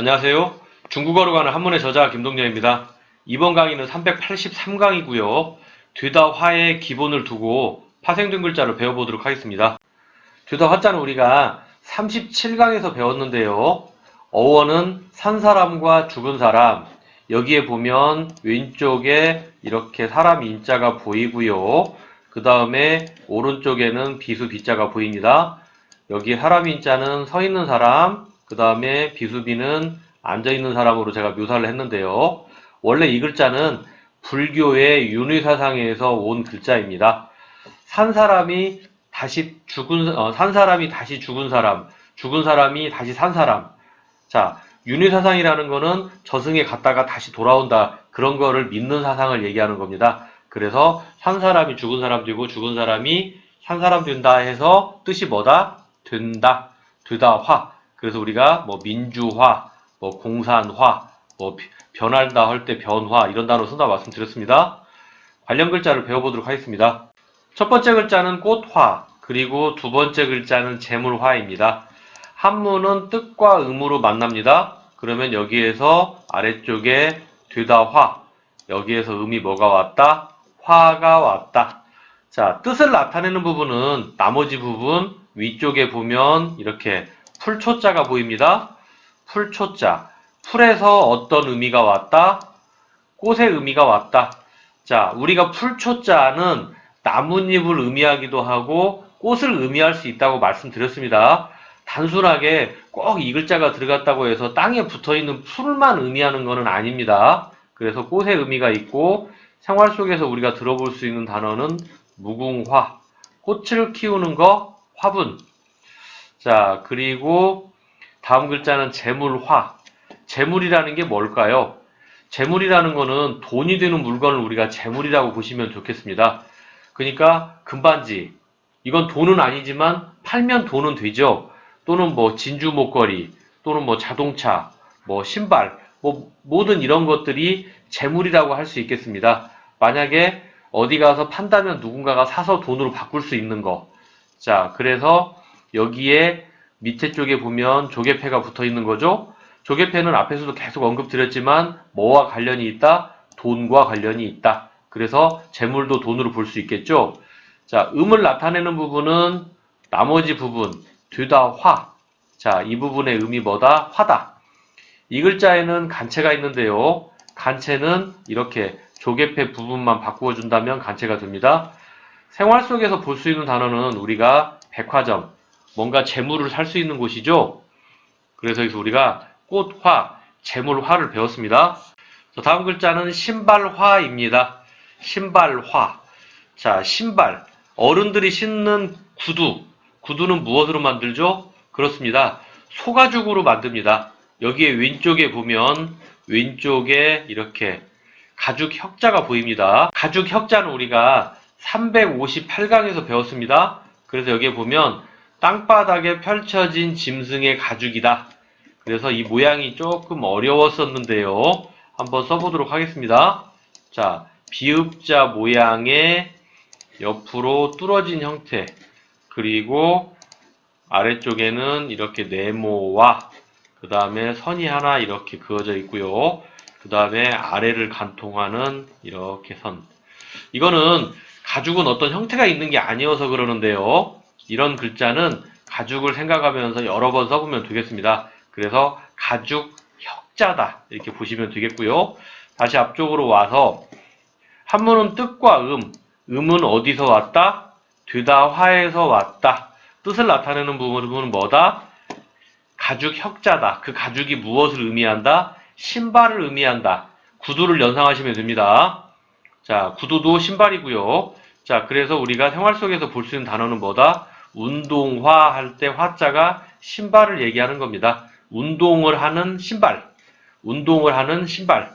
안녕하세요. 중국어로 가는 한문의 저자 김동렬입니다. 이번 강의는 383강이고요. 뒤다 화의 기본을 두고 파생된 글자를 배워보도록 하겠습니다. 뒤다 화자는 우리가 37강에서 배웠는데요. 어원은 산 사람과 죽은 사람. 여기에 보면 왼쪽에 이렇게 사람 인자가 보이고요. 그 다음에 오른쪽에는 비수 비자가 보입니다. 여기 사람 인자는 서 있는 사람, 그 다음에 비수비는 앉아 있는 사람으로 제가 묘사를 했는데요. 원래 이 글자는 불교의 윤회사상에서 온 글자입니다. 산 사람이 다시 죽은 어, 산 사람이 다시 죽은 사람, 죽은 사람이 다시 산 사람. 자, 윤회사상이라는 거는 저승에 갔다가 다시 돌아온다 그런 거를 믿는 사상을 얘기하는 겁니다. 그래서 산 사람이 죽은 사람 되고 죽은 사람이 산 사람 된다 해서 뜻이 뭐다? 된다, 되다 화. 그래서 우리가 뭐 민주화, 뭐 공산화, 뭐 비- 변한다 할 때 변화 이런 단어 쓴다 말씀드렸습니다. 관련 글자를 배워보도록 하겠습니다. 첫 번째 글자는 꽃화, 그리고 두 번째 글자는 재물화입니다. 한문은 뜻과 음으로 만납니다. 그러면 여기에서 아래쪽에 되다 화, 여기에서 음이 뭐가 왔다? 화가 왔다. 자, 뜻을 나타내는 부분은 나머지 부분 위쪽에 보면 이렇게 풀초자가 보입니다. 풀초자. 풀에서 어떤 의미가 왔다? 꽃의 의미가 왔다. 자, 우리가 풀초자는 나뭇잎을 의미하기도 하고 꽃을 의미할 수 있다고 말씀드렸습니다. 단순하게 꼭 이 글자가 들어갔다고 해서 땅에 붙어 있는 풀만 의미하는 것은 아닙니다. 그래서 꽃의 의미가 있고 생활 속에서 우리가 들어볼 수 있는 단어는 무궁화, 꽃을 키우는 거 화분. 자, 그리고 다음 글자는 재물화. 재물이라는 게 뭘까요? 재물이라는 거는 돈이 되는 물건을 우리가 재물이라고 보시면 좋겠습니다. 그러니까 금반지. 이건 돈은 아니지만 팔면 돈은 되죠. 또는 뭐 진주 목걸이, 또는 뭐 자동차, 뭐 신발, 뭐 모든 이런 것들이 재물이라고 할 수 있겠습니다. 만약에 어디 가서 판다면 누군가가 사서 돈으로 바꿀 수 있는 거. 자, 그래서 여기에 밑에 쪽에 보면 조개패가 붙어 있는 거죠. 조개패는 앞에서도 계속 언급드렸지만 뭐와 관련이 있다? 돈과 관련이 있다. 그래서 재물도 돈으로 볼 수 있겠죠. 자, 음을 나타내는 부분은 나머지 부분, 뒤다 화. 자, 이 부분의 음이 뭐다? 화다. 이 글자에는 간체가 있는데요. 간체는 이렇게 조개패 부분만 바꾸어 준다면 간체가 됩니다. 생활 속에서 볼 수 있는 단어는 우리가 백화점, 뭔가 재물을 살 수 있는 곳이죠. 그래서 여기서 우리가 꽃화, 재물화를 배웠습니다. 자, 다음 글자는 신발화입니다. 신발화. 자, 신발. 어른들이 신는 구두. 구두는 무엇으로 만들죠? 그렇습니다. 소가죽으로 만듭니다. 여기에 왼쪽에 보면 왼쪽에 이렇게 가죽 혁자가 보입니다. 가죽 혁자는 우리가 358강에서 배웠습니다. 그래서 여기에 보면 땅바닥에 펼쳐진 짐승의 가죽이다. 그래서 이 모양이 조금 어려웠었는데요. 한번 써보도록 하겠습니다. 자, 비읍자 모양의 옆으로 뚫어진 형태. 그리고 아래쪽에는 이렇게 네모와 그 다음에 선이 하나 이렇게 그어져 있고요. 그 다음에 아래를 관통하는 이렇게 선. 이거는 가죽은 어떤 형태가 있는 게 아니어서 그러는데요. 이런 글자는 가죽을 생각하면서 여러 번 써보면 되겠습니다. 그래서 가죽 혁자다 이렇게 보시면 되겠고요. 다시 앞쪽으로 와서 한문은 뜻과 음, 음은 어디서 왔다? 되다 화에서 왔다. 뜻을 나타내는 부분은 뭐다? 가죽 혁자다. 그 가죽이 무엇을 의미한다? 신발을 의미한다. 구두를 연상하시면 됩니다. 자, 구두도 신발이고요. 자, 그래서 우리가 생활 속에서 볼 수 있는 단어는 뭐다? 운동화 할 때 화자가 신발을 얘기하는 겁니다. 운동을 하는 신발. 운동을 하는 신발.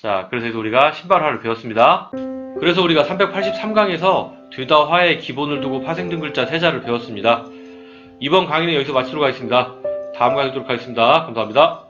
자, 그래서 우리가 신발화를 배웠습니다. 그래서 우리가 383강에서 뒤다 화의 기본을 두고 파생된 글자 세 자를 배웠습니다. 이번 강의는 여기서 마치도록 하겠습니다. 다음 강의 뵙도록 하겠습니다. 감사합니다.